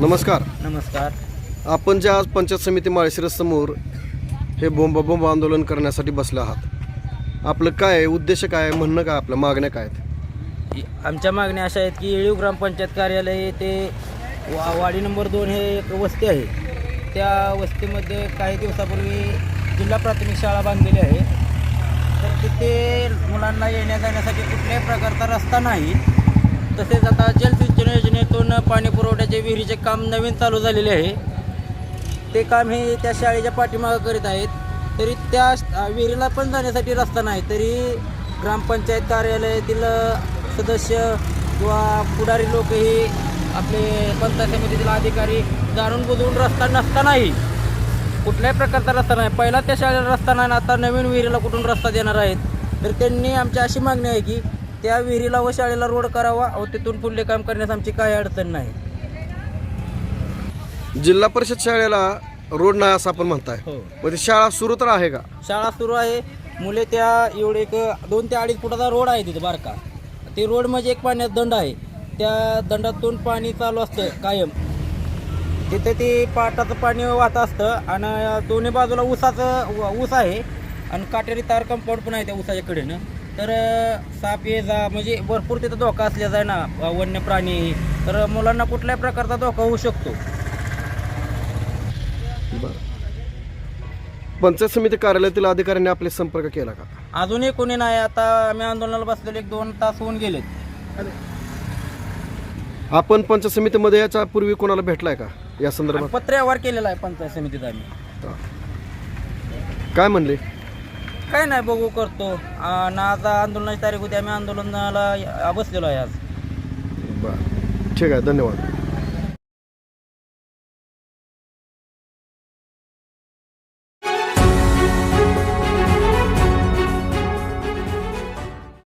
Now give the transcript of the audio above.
नमस्कार. नमस्कार. आपण जे आज पंचायत समिती माळशिरसमोर हे बोंब बोंब आंदोलन करण्यासाठी बसले आहात. आपलं काय उद्देश काय आहे? म्हणणं काय आपलं मागण्या काय आहेत? आमच्या मागण्या अशा आहेत की येळीव ग्रामपंचायत कार्यालय ते वा वाडी नंबर दोन हे एक वस्ती आहे. त्या वस्तीमध्ये काही दिवसापूर्वी जिल्हा प्राथमिक शाळा बांधलेली आहे. तर तिथे मुलांना येण्या जाण्यासाठी कुठल्याही प्रकारचा रस्ता नाही. तसेच आता जलसिंचन योजनेतून पाणी पुरवठ्याचे विहिरीचे काम नवीन चालू झालेले आहे. ते काम हे त्या शाळेच्या पाठीमागं करीत आहेत. तरी त्या विहिरीला पण जाण्यासाठी रस्ता नाही तरी ग्रामपंचायत कार्यालयातील सदस्य किंवा पुढारी लोकही आपले पंचायत समितीतील अधिकारी जाणून बुजवून रस्ता नसतानाही कुठल्याही प्रकारचा रस्ता नाही. पहिला त्या शाळेला रस्ता नाही आता नवीन विहिरीला कुठून रस्ता देणार आहेत? तर त्यांनी आमची अशी मागणी आहे की त्या विहिरीला व शाळेला रोड करावा व तिथून पुढले काम करण्यास आमची काही अडचण नाही. जिल्हा परिषद शाळेला रोड नाही असं आपण म्हणताय. हो. मग ती शाळा सुरू तर आहे का? शाळा सुरू आहे. मुले त्या एवढे एक दोन ते अडीच फुटाचा रोड आहे तिथं बारका. ते रोड म्हणजे एक पाण्यात दंड आहे. त्या दंडातून पाणी चालू असतं कायम. तिथे ती पाटाचं पाणी वाहत असतं आणि दोन्ही बाजूला ऊसाचं ऊ- ऊस आहे. आणि काटेरी तार कंपाऊंड पण आहे त्या ऊसाच्या कडेनं. तर अं, साप ये जा म्हणजे भरपूर तिथं धोका असल्याचा आहे ना अं, वन्य प्राणी. तर मुलांना कुठल्याही प्रकारचा धोका होऊ शकतो. पंचायत समिती कार्यालयातील अधिकाऱ्यांनी आपले संपर्क केला का? अजूनही कोणी नाही. आता आम्ही आंदोलनाला बसलेले. एक दोन तास होऊन गेलेत. आपण पंचायत समितीमध्ये याच्या पूर्वी कोणाला भेटलाय का? या संदर्भात? पत्र व्यवहार केलेला आहे पंचायत समितीत आम्ही. काय म्हणले? काय नाही बघू करतो. आणि आज आंदोलनाची तारीख होती. आम्ही आंदोलनाला बसलेलो आहे आज. बरं. ठीक आहे. धन्यवाद.